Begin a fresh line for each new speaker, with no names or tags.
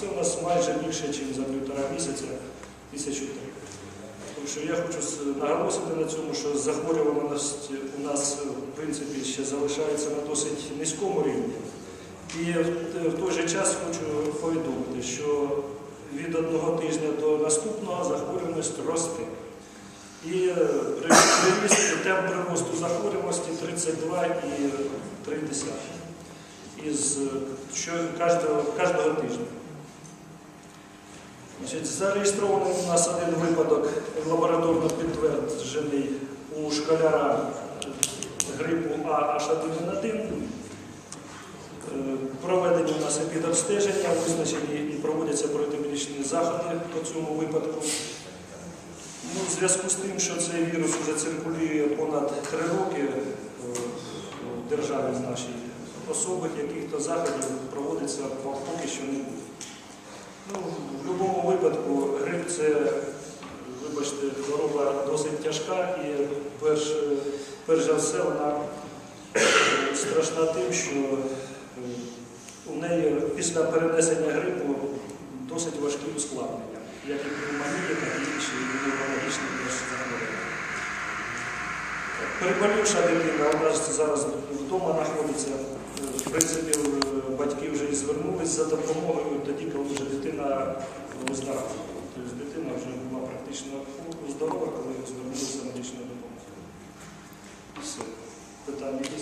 це у нас майже більше, ніж за півтора місяця, тисячу три. Тому що я хочу наголосити на цьому, що захворюваність у нас е, в принципі ще залишається на досить низькому рівні. І в, той же час хочу повідомити, що від одного тижня до наступного захворюваність росте. І е, приріст, темп приросту захворюваності 32,3 із е, кожного тижня. Зареєстрований у нас один випадок лабораторно підтверджений у школяра грипу А H1N1. Е, Проведені у нас епідобстеження, визначені і проводяться протимедичні заходи по цьому випадку. Ну, в зв'язку з тим, що цей вірус вже циркулює понад три роки е, в державі нашій, особих яких-то заходів проводиться поки що не буде. Ну, в будь-якому випадку грип це, вибачте, хвороба досить тяжка і перш, перш за все вона е, страшна тим, що е, у неї після перенесення грипу досить важкі ускладнення, як і пневмонія, так і інші теж захворювання. Переболівша дитина у зараз вдома знаходиться. В принципі, е, батьки вже і звернулись за допомогою тоді, коли вже дитина виздоравлювала. Тобто дитина вже була здорова, коли звернулися за медичною допомогою. Все. Питання є?